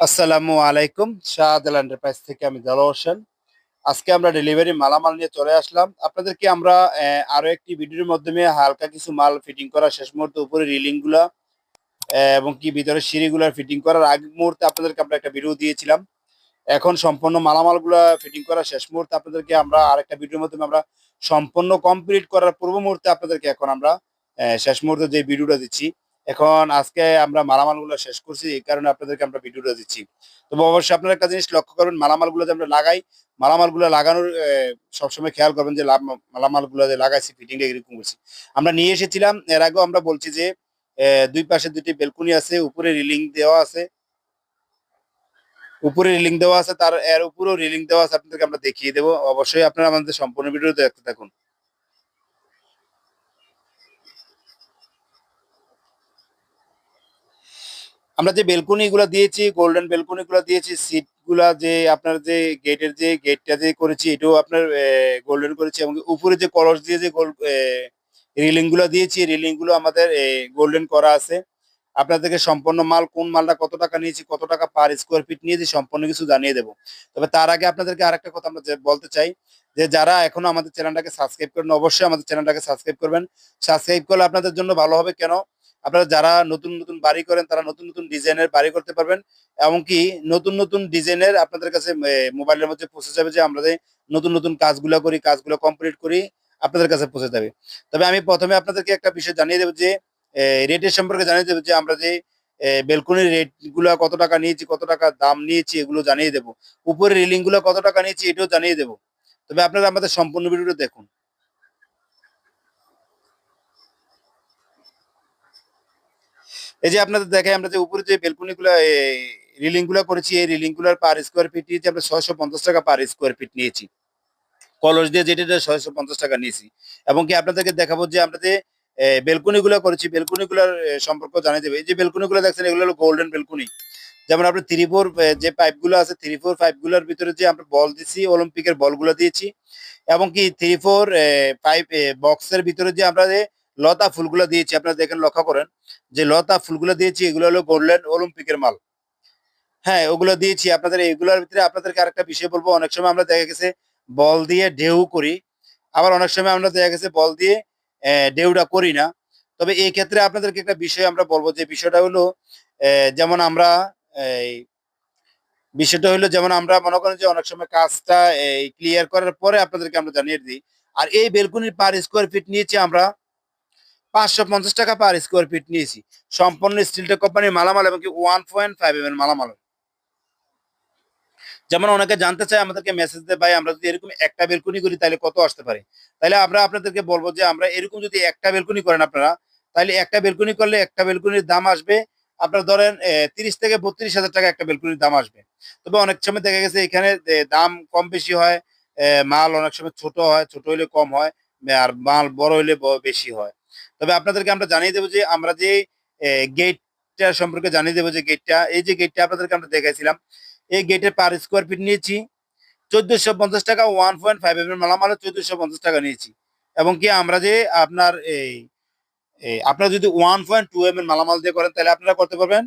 আসসালামু আলাইকুম শাহজাল এন্টারপ্রাইজ থেকে আমি জালো হোসেন। আজকে আমরা ডেলিভারি মালামাল নিয়ে চলে আসলাম। আপনাদেরকে আমরা আরও একটি ভিডিওর মাধ্যমে হালকা কিছু মাল ফিটিং করা শেষ মুহূর্তে উপরে রিলিংগুলা এবং কি ভিতরে সিঁড়িগুলা ফিটিং করার আগ মুহূর্তে আপনাদেরকে আমরা একটা ভিডিও দিয়েছিলাম। এখন সম্পূর্ণ মালামালগুলা ফিটিং করা শেষ মুহূর্তে আপনাদেরকে আমরা আরেকটা ভিডিওর মাধ্যমে আমরা সম্পূর্ণ কমপ্লিট করার পূর্ব মুহূর্তে আপনাদেরকে এখন আমরা শেষ মুহূর্তে যে ভিডিওটা দিচ্ছি এখন আজকে আমরা মালামালগুলো শেষ করছি, এই কারণে আপনাদেরকে আমরা ভিডিওটা দিচ্ছি। তবে অবশ্যই আপনারা একটা জিনিস লক্ষ্য করবেন, মালামালগুলো যে আমরা লাগাই, মালামালগুলো লাগানোর সবসময় খেয়াল করবেন যে মালামালগুলো যে লাগাইছি ফিটিংটা এরকম করছি। আমরা নিয়ে এসেছিলাম, এর আগেও আমরা বলছি যে দুই পাশে দুটি বেলকুনি আছে, উপরে রিলিং দেওয়া আছে। উপরে রিলিং দেওয়া আছে, তার, এর উপরেও রিলিং দেওয়া আছে, আপনাদেরকে আমরা দেখিয়ে দেবো। অবশ্যই আপনারা আমাদের সম্পূর্ণ ভিডিও দেখতে থাকুন। আমরা যে বেলকনি গুলো দিয়েছি গোল্ডেন বেলকনি গুলো দিয়েছি সিটগুলা যে আপনার যে গেটের যে গেটটা যে করেছি, এটাও আপনার গোল্ডেন করেছি এবং উপরে যে কলস দিয়ে যে গোল রিলিংগুলো দিয়েছি রিলিংগুলো আমাদের গোল্ডেন করা আছে। আপনাদেরকে সম্পূর্ণ মাল, কোন মালটা কত টাকা নিয়েছি, কত টাকা পার স্কোয়ার ফিট নিয়েছি, সম্পূর্ণ কিছু জানিয়ে দেবো। তবে তার আগে আপনাদেরকে আরেকটা কথা আমরা বলতে চাই, যে যারা এখনও আমাদের চ্যানেলটাকে সাবস্ক্রাইব করেন অবশ্যই আমাদের চ্যানেলটাকে সাবস্ক্রাইব করবেন। সাবস্ক্রাইব করলে আপনাদের জন্য ভালো হবে। কেন? আপনারা যারা নতুন নতুন বাড়ি করেন, তারা নতুন নতুন ডিজাইনের বাড়ি করতে পারবেন। এমনকি নতুন নতুন ডিজাইনের আপনাদের কাছে মোবাইলের মধ্যে পৌঁছে যাবে যে আমরা নতুন নতুন কাজগুলো করি, কাজগুলো কমপ্লিট করি, আপনাদের কাছে পৌঁছে যাবে। তবে আমি প্রথমে আপনাদেরকে একটা বিষয় জানিয়ে দেবো যে রেটের সম্পর্কে জানিয়ে দেবো যে, আমরা যে বেলকনির রেটগুলা কত টাকা নিয়েছি, কত টাকা দাম নিয়েছি, এগুলো জানিয়ে দেবো। উপরে রেলিংগুলো কত টাকা নিয়েছি, এটাও জানিয়ে দেবো। তবে আপনারা আমাদের সম্পূর্ণ ভিডিওটা দেখুন। এই যে আপনাদের দেখাই, আমরা যে উপরে যে বেলকনি গুলা রিলিংগুলা করেছি, এই রিলিংগুলার পার স্কোয়ার ফিট নিয়েছি, আমরা ছয়শো পঞ্চাশ টাকা পার স্কোয়ার ফিট নিয়েছি। কলস দিয়ে যেটা ছয়শো পঞ্চাশ টাকা নিয়েছি। এবং কি আপনাদেরকে দেখাবো যে আমরা যে বেলকনি গুলা করেছি বেলকনি গুলার সম্পর্ক জানিয়ে দেবে। এই যে বেলকনি গুলো দেখছেন, এগুলো হলো গোল্ডেন বেলকনি। যেমন আপনার থ্রি ফোর যে পাইপগুলো আছে থ্রি ফোর পাইপগুলোর ভিতরে যে আমরা বল দিচ্ছি অলিম্পিকের বলগুলো দিয়েছি। এবং কি থ্রি ফোর পাইপ বক্সের ভিতরে যে আমরা যে লতা ফুলগুলো দিয়েছি, আপনারা দেখেন লক্ষ্য করেন যে লতা ফুলগুলো দিয়েছি, এগুলো হলো গোল্ডেন অলিম্পিকের মাল। হ্যাঁ ওগুলো দিয়েছি, আপনাদের এগুলোর ভিতরে আপনাদেরকে আরেকটা বিষয় বলব, অনেক সময় আমরা দেখা গেছে বল দিয়ে ঢেউ করি, আবার অনেক সময় আমরা দেখা গেছে বল দিয়ে ঢেউটা করি না। তবে এই ক্ষেত্রে আপনাদেরকে একটা বিষয় আমরা বলব, যে বিষয়টা হলো যেমন আমরা, এই, বিষয়টা হলো যেমন আমরা মনে করেন যে অনেক সময় কাজটা ক্লিয়ার করার পরে আপনাদেরকে আমরা জানিয়ে দিই। আর এই বেলকুনির পার স্কোয়ার ফিট নিয়েছি আমরা পাঁচশো পঞ্চাশ টাকা পার স্কোয়ার ফিট নিয়েছি। সম্পূর্ণ স্টিলটেক কোম্পানির মালামাল এবং কি ওয়ান পয়েন্ট ফাইভ এম এর মালামাল। যেমন অনেকে জানতে চায়, আমাদেরকে মেসেজ দেয়, ভাই, আমরা যদি এরকম একটা বেলকুনি করি, তাহলে কত আসতে পারে? তাহলে আমরা আপনাদেরকে বলব যে, আমরা এরকম যদি একটা বেলকুনি করেন আপনারা, তাহলে একটা বেলকুনি করলে একটা বেলকুনির দাম আসবে আপনার ধরেন তিরিশ থেকে বত্রিশ হাজার টাকা একটা বেলকুনির দাম আসবে। তবে অনেক সময় দেখা গেছে এখানে দাম কম বেশি হয় মাল অনেক সময় ছোট হয়, ছোট হলে কম হয়, আর মাল বড় হলে বেশি হয়। তবে আপনাদেরকে আমরা জানিয়ে দেবো যে আমরা যে গেটটা সম্পর্কে জানিয়ে দেবো যে গেটটা এই যে গেটটা আপনাদেরকে আমরা দেখাইছিলাম, এই গেটের পার স্কোয়ার ফিট নিয়েছি, চোদ্দশো পঞ্চাশ টাকা ওয়ান পয়েন্ট ফাইভ এম এর মালামাল, চোদ্দশো পঞ্চাশ টাকা নিয়েছি। এবং কি আমরা যে আপনার এই এই আপনারা যদি ওয়ান পয়েন্ট টু এম এর মালামাল দিয়ে করেন, তাহলে আপনারা করতে পারবেন,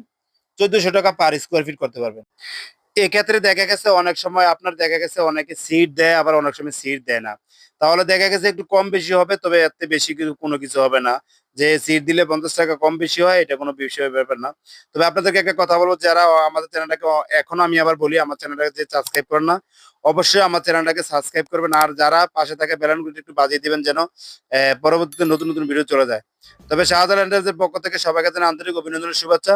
চোদ্দশো টাকা পার স্কোয়ার ফিট করতে পারবেন। এক্ষেত্রে দেখা গেছে অনেক সময় আপনার দেখা গেছে অনেকে সিট দেয়, আবার অনেক সময় সিট দেয় না। তাহলে দেখা গেছে একটু কম বেশি হবে, তবে থেকে বেশি কিছু কোনো কিছু হবে না। যে সিট দিলে পঞ্চাশ টাকা কম বেশি হয়, এটা কোনো বিষয় ব্যাপার না। তবে আপনাদেরকে একটা কথা বলব, যারা আমাদের চ্যানেলটাকে এখনও আমি আবার বলি, আমার চ্যানেলটাকে যে সাবস্ক্রাইব করেন না, অবশ্যই আমার চ্যানেলটাকে সাবস্ক্রাইব করবেন। আর যারা পাশে থাকে বেলানগুলো একটু বাজিয়ে দিবেন যেন পরবর্তীতে নতুন নতুন ভিডিও চলে যায়। তবে শাহজালাল এন্টারপ্রাইজের পক্ষ থেকে সবাইকে জানাই আন্তরিক অভিনন্দনের শুভেচ্ছা।